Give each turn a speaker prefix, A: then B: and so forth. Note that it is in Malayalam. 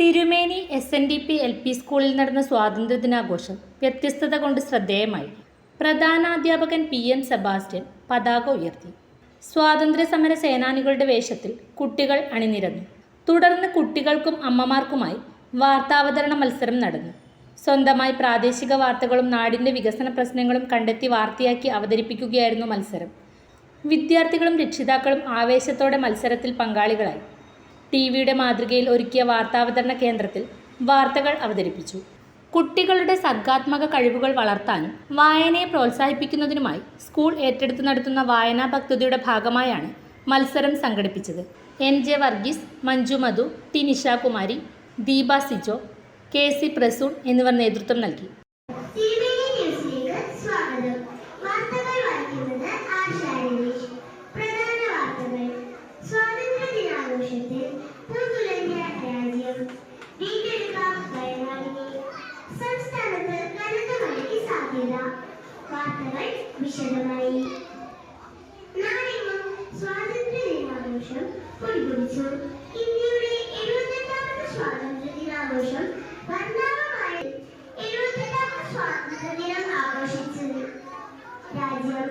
A: തിരുമേനി S N D P L P സ്കൂളിൽ നടന്ന സ്വാതന്ത്ര്യദിനാഘോഷം വ്യത്യസ്തത കൊണ്ട് ശ്രദ്ധേയമായി. പ്രധാനാധ്യാപകൻ പി എം സെബാസ്റ്റ്യൻ പതാക ഉയർത്തി. സ്വാതന്ത്ര്യ സമര സേനാനികളുടെ വേഷത്തിൽ കുട്ടികൾ അണിനിരന്നു. തുടർന്ന് കുട്ടികൾക്കും അമ്മമാർക്കുമായി വാർത്താവതരണ മത്സരം നടന്നു. സ്വന്തമായി പ്രാദേശിക വാർത്തകളും നാടിന്റെ വികസന പ്രശ്നങ്ങളും കണ്ടെത്തി വാർത്തയാക്കി അവതരിപ്പിക്കുകയായിരുന്നു മത്സരം. വിദ്യാർത്ഥികളും രക്ഷിതാക്കളും ആവേശത്തോടെ മത്സരത്തിൽ പങ്കാളികളായി. ടി വിയുടെ മാതൃകയിൽ ഒരുക്കിയ വാർത്താവതരണ കേന്ദ്രത്തിൽ വാർത്തകൾ അവതരിപ്പിച്ചു. കുട്ടികളുടെ സർഗാത്മക കഴിവുകൾ വളർത്താനും വായനയെ പ്രോത്സാഹിപ്പിക്കുന്നതിനുമായി സ്കൂൾ ഏറ്റെടുത്ത് നടത്തുന്ന വായനാ പദ്ധതിയുടെ ഭാഗമായാണ് മത്സരം സംഘടിപ്പിച്ചത്. N. J. Varghese Manju Madhu T Nishakumari Deepa Sijo K. C. Prasoon എന്നിവർ നേതൃത്വം നൽകി.
B: സ്വാഗതം. ദിനാഘോഷത്തിൽ പൂത്തുലഞ്ഞ രാജ്യം വീണ്ടെടുക്കാം വയനാടിനെ സംസ്ഥാനത്ത് കനത്ത മഴയ്ക്ക് സാധ്യത. വാർത്തകൾ വിശദമായി. നാടെങ്ങും സ്വാതന്ത്ര്യ ദിനാഘോഷം പൊടിപൊടിച്ചു ഇന്ത്യയുടെ എഴുപത്തെട്ടാമത് സ്വാതന്ത്ര്യ ദിനാഘോഷം വർണാഭമായ എഴുപത്തെട്ടാമത് സ്വാതന്ത്ര്യ ദിനം ആഘോഷിച്ചത്. രാജ്യം